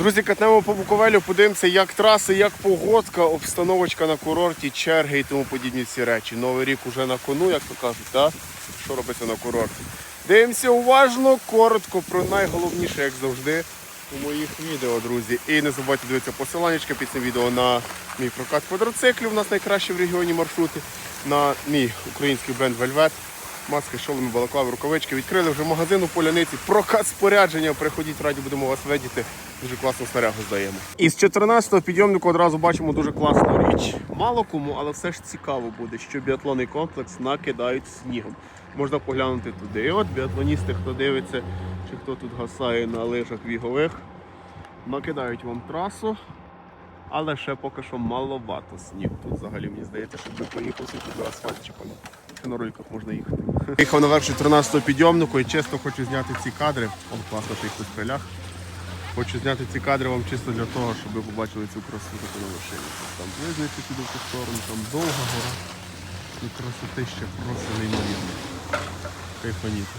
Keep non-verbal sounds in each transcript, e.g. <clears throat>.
Друзі, катнемо по Буковелю, подивимося, як траси, як погодка, обстановочка на курорті, черги і тому подібні ці речі. Новий рік уже на кону, як то кажуть, так? Що робиться на курорті? Дивимося уважно, коротко про найголовніше, як завжди, у моїх відео, друзі. І не забувайте дивитися посиланнячка під цим відео на мій прокат квадроциклів. У нас найкращі в регіоні маршрути, на мій український бренд Вельвет. Маски, шоломи, балаклави, рукавички. Відкрили вже магазин у Поляниці. Прокат спорядження. Приходіть, раді будемо вас видіти. Дуже класну снарягу здаємо. Із 14-го підйомнику одразу бачимо дуже класну річ. Мало кому, але все ж цікаво буде, що біатлонний комплекс накидають снігом. Можна поглянути туди. І от біатлоністи, хто дивиться, чи хто тут гасає на лижах бігових, накидають вам трасу. Але ще поки що маловато снігу. Тут взагалі мені здається, щоб ви поїхали тут асфальт чіпали. Ще на роликах можна їхати. Їхав наверх 14-го підйомнику і чисто хочу зняти ці кадри. О, класно, що їх тут стрілях. Хочу зняти ці кадри вам чисто для того, щоб ви побачили цю красу таку на машині. Там близнюці туди в ту сторону, там довга гора. І красоти ще просто неймовірно. Кайфаніти.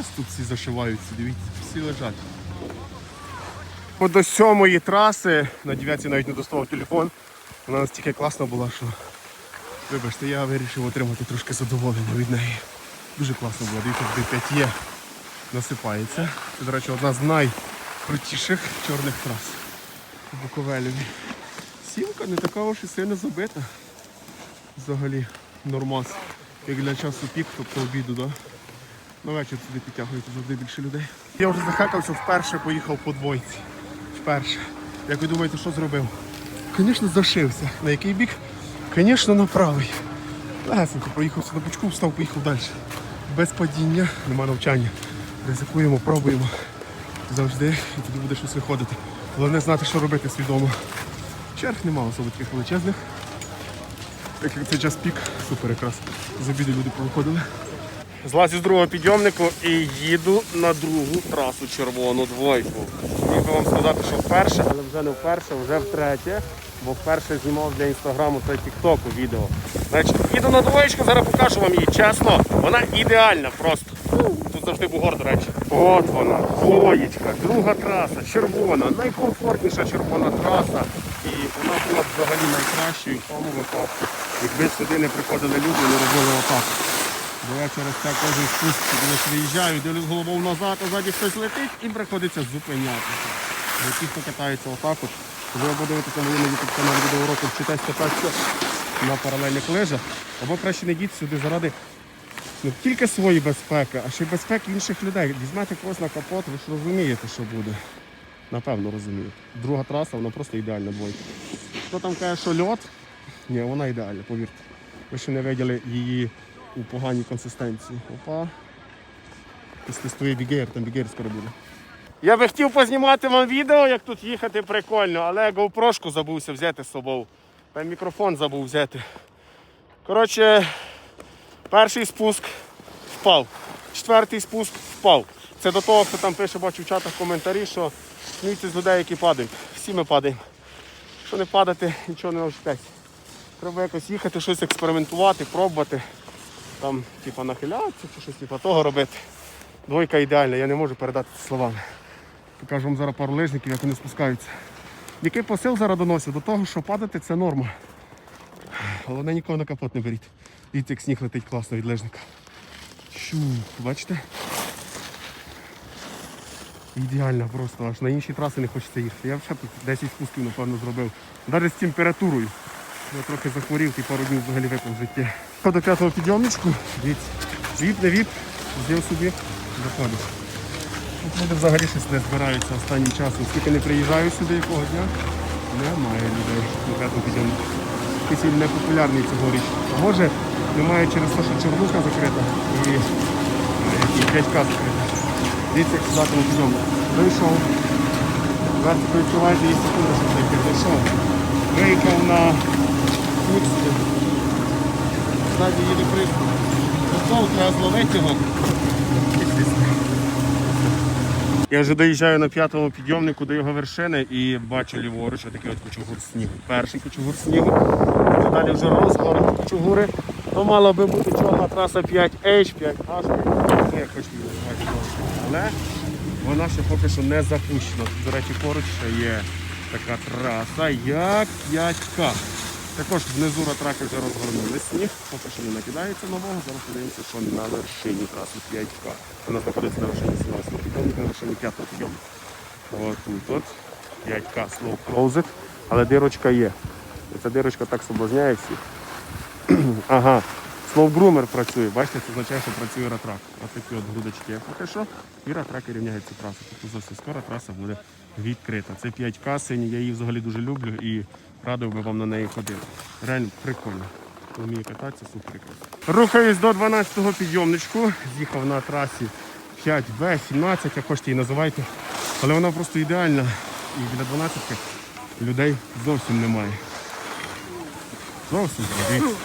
Ось тут всі зашиваються, дивіться, всі лежать. От до сьомої траси, на дев'ятці навіть не доставав телефон. Вона настільки класна була, що вибачте, я вирішив отримати трошки задоволення від неї. Дуже класно було. Дивіться, де 5 є насипається. Це, до речі, одна з найкрутіших чорних трас у Буковелеві. Сімка не така уж і сильно забита. Взагалі нормас. Як для часу пік, тобто обіду, да? На вечір сюди підтягується завжди більше людей. Я вже захекався, вперше поїхав по двойці. Вперше. Як ви думаєте, що зробив? Звісно, зашився. На який бік? Звісно, на правий. Лесенько проїхався на бочку, встав, поїхав далі. Без падіння, нема навчання. Ризикуємо, пробуємо. Завжди і тоді буде щось виходити. Головне знати, що робити свідомо. Черг немає особо таких величезних. Як це час пік, супер якраз. З обіду люди повиходили. Злазю з другого підйомнику і їду на другу трасу червону двойку. Міг би вам сказати, що вперше, але вже не вперше, вже втретє, бо вперше знімав для інстаграму та тіктоку відео. Значить, їду на двоєчку, зараз покажу вам її. Чесно, вона ідеальна просто. Тут завжди бугор, до речі. От вона, двоєчка, друга траса, червона, найкомфортніша червона траса. І вона була б взагалі найкращою в тому випадку. Якби сюди не приходили люди, не робили отак. Бо я через це кожен спуск десь виїжджаю, дивлюсь головою назад, а ззаді хтось летить і приходиться зупинятися. Бо ті, хто катається отак от, ви або дивитися мої на YouTube каналі відеоуроки вчитесь кататися на паралельних лижах, або краще не йдіть сюди заради не тільки своєї безпеки, а ще й безпеки інших людей. Візьмете когось на капот, ви ж розумієте, що буде. Напевно розумієте. Друга траса, вона просто ідеальна двойка. Хто там каже, що льот? Ні, вона ідеальна, повірте. Ви ще не виділи її у поганій консистенції. Опа. Після стоїть бігер, там бігер скоро буде. Я би хотів познімати вам відео, як тут їхати прикольно, але я GoPro забувся взяти з собою. Та мікрофон забув взяти. Коротше, перший спуск впав. Четвертий спуск впав. Це до того, хто там пише, бачу в чатах коментарі, що сміються з людей, які падають. Всі ми падаємо. Якщо не падати, нічого не навчитесь. Треба якось їхати, щось експериментувати, пробувати. Там, типа, нахилятися чи щось типа того робити. Двойка ідеальна, я не можу передати словами. Покажу вам зараз пару лижників, як вони спускаються. Який посил зараз доносить? До того, що падати це норма. Головне нікого на капот не беріть. Дивіться, як сніг летить класно від лижника. Щу, бачите? Ідеально просто, аж на інші траси не хочеться їхати. Я вже тут 10 спусків, напевно, зробив. Навіть з температурою. Я трохи захворів і пару днів взагалі випав в житті. До п'ятого підйомничку, дивіться, віп, не віп, взяв собі, заходиш. Тут люди взагалі щось не збираються останнім часом. Скільки не приїжджаю сюди якого дня, немає людей п'ятому підйомнику. Якийсь непопулярний цьогоріч. А може немає через те, що Чорнуха закрита і, і 5К закрита. Дивіться, як сюди на підйомник. Вийшов. Зараз відчуваєте, є секунда, що зайти. Зайшов. Виїхав на сюди. Ззаді їде приступ. Готов, треба зловити його. Я вже доїжджаю на п'ятому підйомнику до його вершини і бачу ліворуч такий от кучугур снігу. Перший кучугур снігу. Далі вже розгорні кучугури. То мала би бути чорна траса 5H, 5H. Ну, як хоч її називати. Але Вона ще поки що не запущена. До речі, поруч ще є така траса, як 5К. Також внизу ратраки вже розгорнули сніг, поки що не накидається нового. Зараз подивимося, що на вершині траси 5К. Вона знаходиться на вершині 17 підйомника, на вершині 5 підйомника. От тут от 5К slow closed, але дирочка є. Ця дирочка так соблазняє всіх. <clears throat> ага. Slow groomer працює, бачите, це означає, що працює ратрак. Ось такі от грудочки поки що. І ратраки рівняють цю трасу. Тобто зовсім скоро траса буде відкрита. Це 5К сині, я її взагалі дуже люблю і радив би вам на неї ходити. Реально прикольно. Вміє кататися, супер. Рухаюсь до 12-го підйомничку. З'їхав на трасі 5Б, 17, як хочете її називайте. Але вона просто ідеальна. І біля 12-ки людей зовсім немає. Зовсім дивіться.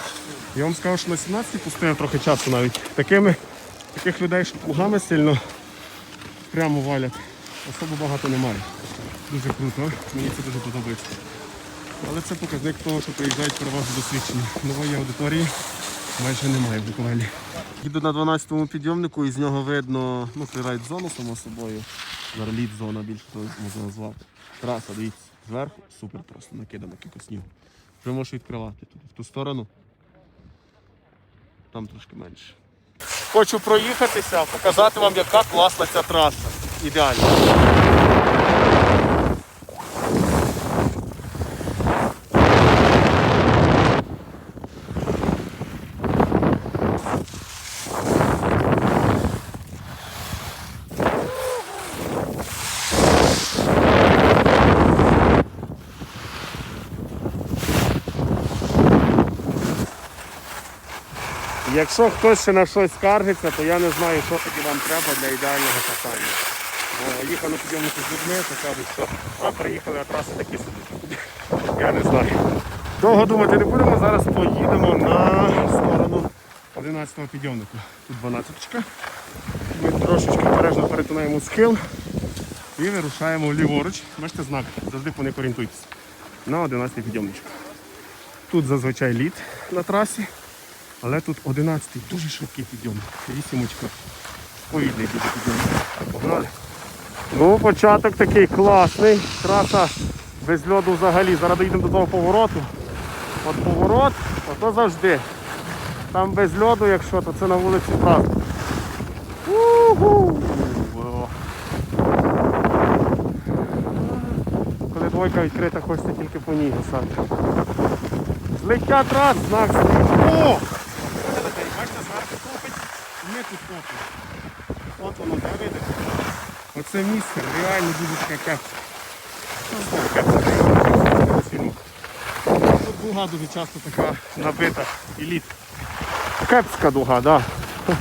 Я вам скажу, що на 17 пустив трохи часу навіть. Такими, таких людей, що сильно прямо валять. Особо багато немає. Дуже круто, мені це дуже подобається. Але це показник того, що приїжджають переважно досвідчені. Нової аудиторії майже немає в Буковелі. Їду на 12-му підйомнику і з нього видно ну, фрірайд зону само собою. Зараз зона більше того можна назвати. Траса, дивіться, зверху супер просто накидана кілька снігу. Вже можеш відкривати тут в ту сторону. Там трошки менше. Хочу проїхатися, показати вам, яка класна ця траса. Ідеально. Якщо хтось ще на щось скаржиться, то я не знаю, що тоді вам треба для ідеального катання. Бо їхав на підйомнику з людьми, то кажуть, що а, приїхали, а траси такі собі. Я не знаю. Довго думати не будемо, зараз поїдемо на сторону 11-го підйомнику. Тут 12-ка. Ми трошечки обережно перетинаємо схил і вирушаємо ліворуч. Бачите знак, завжди по них орієнтуйтесь. На 11-й підйомничок. Тут зазвичай лід на трасі. Але тут 11-й дуже швидкий підйом. Вісімочка. Повільний дуже підйом. Погнали. Ну, початок такий класний. Траса без льоду взагалі. Зараз доїдемо до того повороту. От поворот, а то завжди. Там без льоду, якщо, то це на вулиці правда. Коли двойка відкрита, хочеться тільки по ній гасати. Злиття трас, знак стоїть. Бачите, зверху топить, ми тут топимо. От воно, де видите? Оце місце реально з фільму. Тут дуга дуже часто така набита і лід. Кепська дуга, так. Да.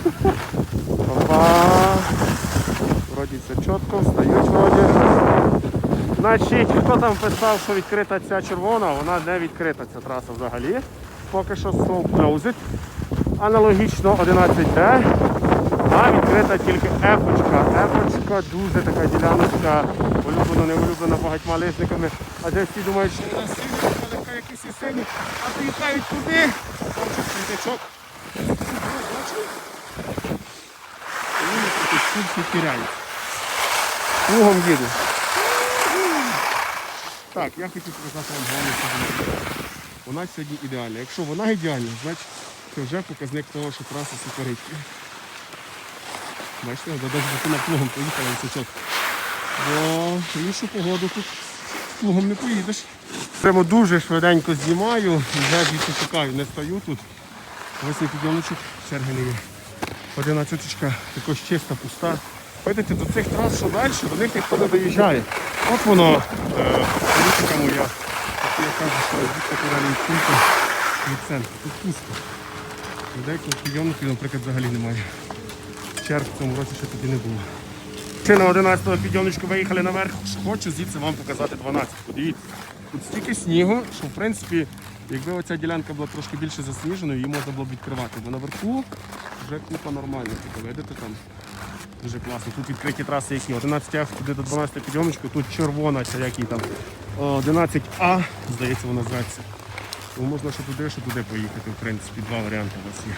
Опа. Вроді все чітко, встають вроді. Значить, хто там писав, що відкрита ця червона, вона не відкрита ця траса взагалі. Поки що slow closed. Аналогічно 11D, а відкрита тільки ефочка. Ефочка дуже така діляночка, улюблена, не улюблена багатьма лисниками. А де всі думають, що вона сильна, якісь і сині, а приїхають туди. Там всі тіряють. Лугом їду. Так, я хотів показати вам сьогодні. Вона сьогодні ідеальна. Якщо вона ідеальна, значить це вже показник того, що траса суперить. Бачите, навіть на плугом поїхали височок. Бо в іншу погоду тут плугом не поїдеш. Прямо дуже швиденько знімаю, вже звідси шукаю, не стою тут. Ось підйомничок, черги не є. Одинадцяточка також чиста, пуста. Видите, до цих трас, що далі, до них ніхто не доїжджає. От воно, е, політика моя. Я кажу, що звідси туди від від центру. Тут пусто. Людей підйомників, наприклад, взагалі немає. Черг в цьому році ще тоді не було. Ще на 11-го підйомничку виїхали наверх. Хочу звідси вам показати 12. Подивіться. Тут стільки снігу, що в принципі, якби оця ділянка була трошки більше засніженою, її можна було б відкривати. Бо наверху вже купа нормальна. Типу, видите там? Дуже класно. Тут відкриті траси які. 11 F туди до 12 підйомничку, тут червона, чи який там. 11А, здається, вона зветься. Тому можна що туди, що туди поїхати, в принципі, два варіанти у вас є.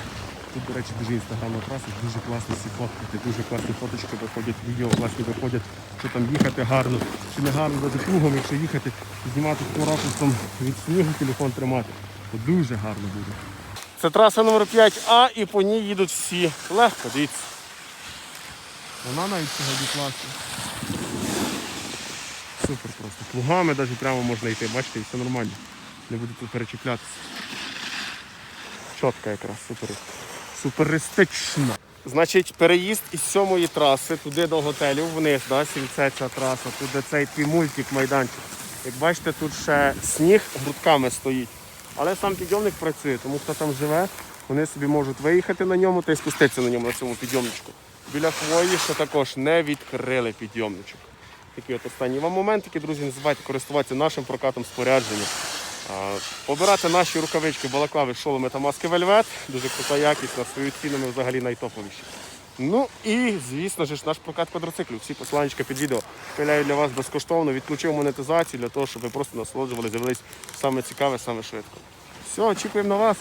Тут, до речі, дуже інстаграмна траса, дуже класно всі фоткати, дуже класні фоточки виходять, відео класні виходять, що там їхати гарно, чи не гарно за кругом, якщо їхати, знімати ракурсом від снігу телефон тримати, то дуже гарно буде. Це траса номер 5А і по ній їдуть всі. Легко, дивіться. Вона навіть сьогодні класна. Супер просто. Плугами навіть прямо можна йти, бачите, і все нормально. Не буде тут перечіплятися. Чітка якраз, супер. Суперистична. Значить, переїзд із сьомої траси туди до готелю, вниз, да, сільце ця траса, туди цей твій мультик майданчик. Як бачите, тут ще сніг грудками стоїть. Але сам підйомник працює, тому хто там живе, вони собі можуть виїхати на ньому та й спуститися на ньому на цьому підйомничку. Біля хвої ще також не відкрили підйомничок. Такий от останній вам момент, який, друзі, не забувайте користуватися нашим прокатом спорядження. А, Побирати наші рукавички, балаклави, шоломи та маски вельвет. Дуже крута якість, на свою ціну ми взагалі найтоповіші. Ну і, звісно ж, наш прокат квадроциклів. Всі посланнячка під відео пиляю для вас безкоштовно, відключив монетизацію для того, щоб ви просто насолоджувалися, дивились саме цікаве, саме швидко. Все, очікуємо на вас.